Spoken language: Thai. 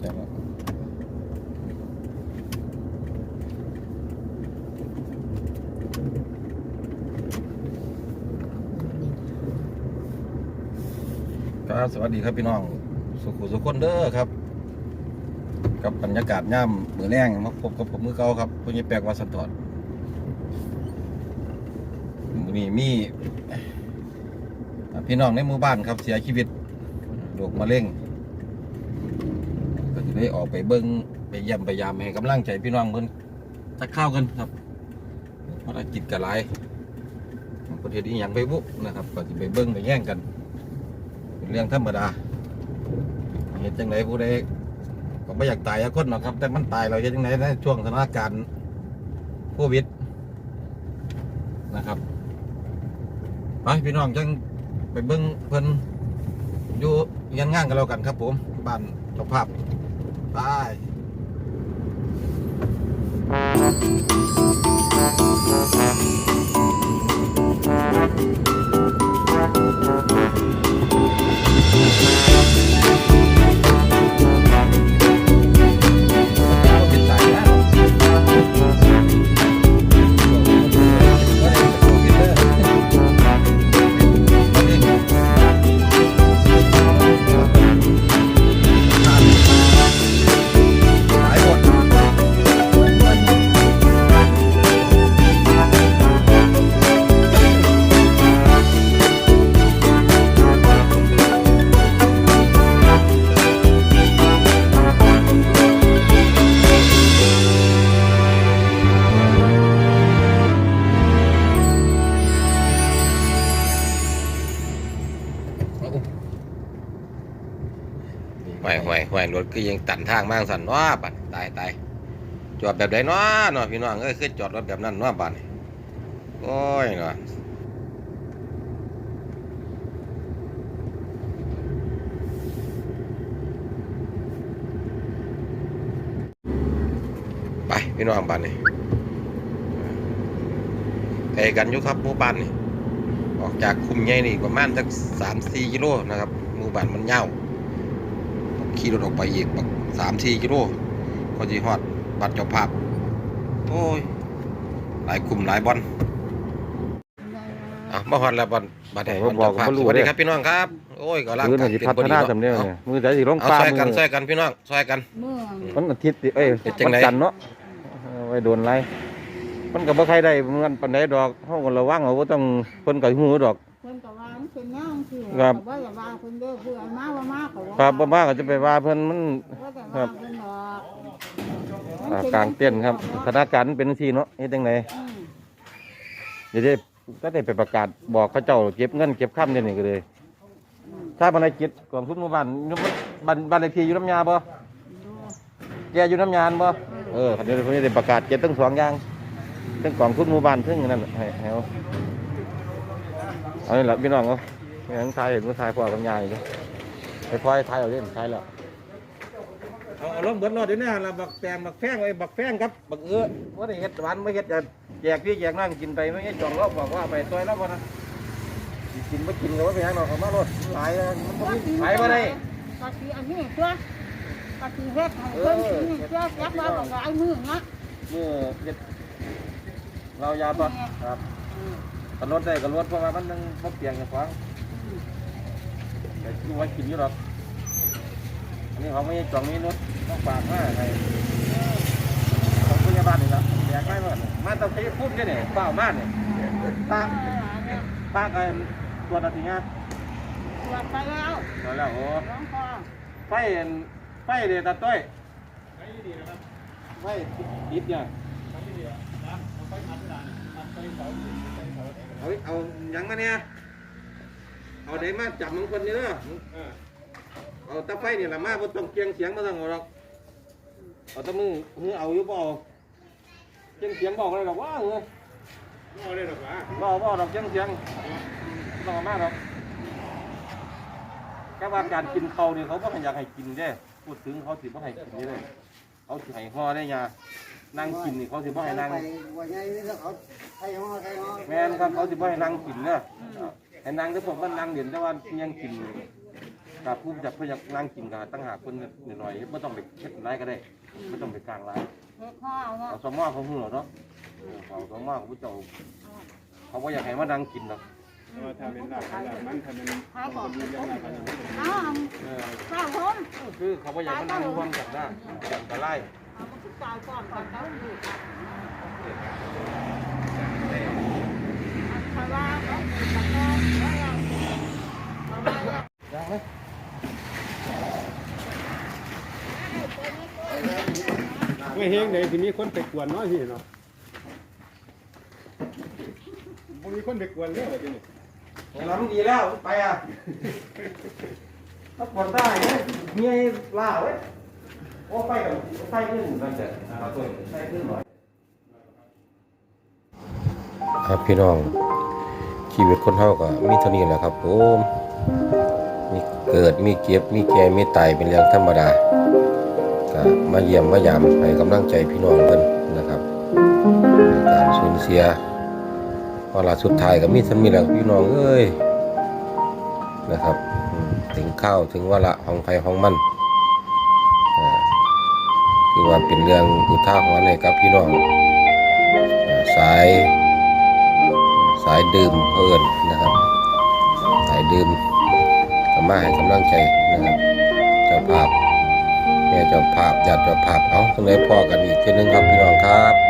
ใจแล้วครับสวัสดีครับพี่น้อง สุขุสุขคนเด้อครับ กับบรรยากาศย่ำมือแรงมาพบกับผมมือเก่าครับผู้นี้แปลกว่าสันตอดมื้อนี้มีพี่น้องในหมู่บ้านครับเสียชีวิตโรคมะเร็ง ได้ออกไปเบิ้งไปเยี่ยมไปยามให้กำลังใจพี่น้องเพิ่นทักข้าวกันครับภารกิจกระไรประเทศนี้ยังไปบุนะครับก็จะไปเบิ้งไปแย่งกัน เป็นเรื่องธรรมดาเห็นจังไรผู้ใดก็ไม่อยากตายอะคนหรอกครับ แต่มันตายเราเห็นจังไรในช่วงสถานการณ์โควิดนะครับไปพี่น้องจังไปเบิ้งเพิ่นอยู่ยันง่างกันแล้วกันครับผมบ้านเจ้าภาพ ไถก็ยังตันทางมากสันเนาบัดตายตายจอดแบบใดเนาะเนาะพี่น้องเอ้ยคือจอดรถแบบนั้นเนาะบัดนี้โอ้ยเนาะไปพี่น้องบ้านนี้ไกลกันอยู่ครับหมู่บ้านนี่ออกจากคุมใหญ่นี่ประมาณสักสามสี่กิโลนะครับหมู่บ้านมันเยาว ขี่รถออกไปอีกบักสามสี่กิโลก็จะฮอดบัดเจ้าภาพ โอ้ย หลายกลุ่มหลายบอลอะมาฮอดแล้วบอลบัดไหนผมบอกเจ้าภาพผมรู้สวัสดีเลยครับพี่น้องครับ โอ้ยก็ร่างมือหกานึ่ยงสิพัฒนาสำเนียงเอาเนี่ยมือแต่สิลงเอาปลาซอยกันมือซอยกันพี่น้องซอยกันเมื่อมันอาทิตย์เอ้ยเป็นจังวันไหนจันทร์เนาะเอาไว้โดนไรมันก็บ่ใครได้เหมือนปานใดดอกเฮาก็ระวังเอาบ่ต้องเพิ่นก็ฮู้ดอกคนกับว่ามันเป็นย่างคือครับ ว่าอย่าว่าคนเด้อเพื่อนมาว่ามาเขาว่าครับบ่มาก็จะไปว่าเพิ่นมัน ว่าแต่ครัว่าบเพิ่นบอกอ่ากลางเต้นท์ครับสถานการณ์มันเป็นจังซี่เนาะเฮ็ดจังไดอืมเดี๋ยวได้ก็ได้ไปประกาศบอกเขาเจ้าเก็บเงินเก็บค่ำเดี๋ยวนี้ก็เลย ถ้าภารกิจกองทุนหมู่บ้านอยู่บ้านบ้านเลขที่อยู่น้ำยาบ่ดูแกอยู่น้ำยาบ่เออเดี๋ยวเพิ่นจะได้ประกาศเก็บทั้งสองอย่างทั้งกองทุนหมู่บ้านทั้งนั่นให้ให้เอาเอานี่ล่ะพี่น้องเอา อย่างทายเห็นว่าทายพอกับยายอยู่ไปพลอยทายเอาเล่นทายแล้วเอาเอาลงเบิดรอดเดี๋ยวนี้หั่นล่ะบักแตงบักแฟงไอ้บักแฟงครับบักเอื้อว่าได้เฮ็ดหวานไม่เฮ็ดจะแจกพี่แจกน้ำกินไปไม่ให้จองรอบบอกว่าไปซอยแล้วบ่นะสิกินบ่กินก็บ่เป็นหยังหรอกเอามารถหลายแล้วมันบ่มีขายบ่ได้กะทิอันนี้ตัวกะทิเฮ็ดให้เพิ่นกินนี่ตัวจักว่าบอกว่าไอ้มือนะมือเฮ็ดเรายาบ่ครับอืมกันรถได้กันรถเพราะว่ามันยังบ่เปลี่ยนกันฟัง ดูไว้กินอยู่หรอกอันนี้เขาไม่ได้จองนี้รถต้องฝากมาให้ของพยาบาลนี่ครับแจกให้หมดมาต้องใช้พูดแค่ไหนเปล่ามาเนี่ยป้าป้ากันตัวจนาทีงานตรวจไปแล้วแล้วแล้วโอ้ร้องคอไฟเห็นไฟเดตาต้อยไฟดิบเนี่ยเอาเอาหยังมาเนี่ย เอาไหนมาจับมึงคนนี้เด้อเอาตะไฟนี่แหละมาบ่ต้องเกียงเสียงบ่ต้องเอาหรอกเอาแตะมือมือเอาอยู่บ่เอาเกียงเสียงบอกอะไรหรอกว่าเออเอาเลยหรอวะบ่บ่เอาดอกเกียงเสียงบ่ต้องเอามาหรอกแค่ว่าการกินเขาเนี่ยเขาบ่อยากให้กินเด้พูดถึงเขาสิบ่ให้กินนี่เลยเขาสิให้ห่อได้ยานั่งกินนี่เขาสิบ่ให้นั่งว่าไงนี่ถ้าเขาใครห้อใครห้อแม่นครับเขาสิบ่ให้นั่งกินเด้อ ให้นั่งแต่ผมมันนั่งเด่นแต่ว่ายังกินอยู่กับผู้จักเพื่ออยากนั่งกินกันตั้งหากคนหน่อยๆไม่ต้องไปเช็ดไรก็ได้ไม่ต้องไปกลางไรเฮ็ดห่อเนาะเอาสมอเขาหูเนาะเออเอาสมอเขาผู้เจ้าเขาก็อยากให้มานั่งกินเนาะเออถ้าเป็นลาบเป็นลาบมันถ้าเป็นหาก่อนมีเรื่องอะไรกันเอาเออข้าวผมคือเขาก็อยากมานั่งร่วมกันได้อย่างกระไรเอาไปจ่ายก่อนก่อนเขาอยู่เพราะว่าเขาอยู่กับแม่แล้วเราเพราะว่า ยังไหม ไม่เฮงเลยทีนี้คนไปกวนเนาะพี่เนาะบ่มีคนไปกวนเลยทีนี้น้ำดีแล้วไปอะถ้าปวดได้เนี่ยเมียล่าไว้โอ้ไปกับใส่ขึ้นนั่นแหละเอาตัวใส่ขึ้นหน่อยครับพี่น้องชีวิตคนเฮาก็มีเท่านี้แหละครับผมมีเกิดมีเก็บมีแก่มีตายเป็นเรื่องธรรมดาก็ มาเยี่ยมมายามให้กำลังใจพี่น้องเพิ่นนะครับการสูญเสียพอลาสุดท้ายก็มีท่านมีแหล้วพี่น้องเอ้ยนะครับ ถึงข้าวถึงวาระของไฟของมันคือว่าเป็นเรื่องอุท่าหรณ์ให้กับพี่น้องสายสายดื่มเพื่อนนะครับ สายดื่มก็มาให้กำลังใจนะครับเจ้าภาพ แม่เจ้าภาพญาติเจ้าภาพเอาตรงไหนพอกันอีกทีนึงครับพี่น้องครับ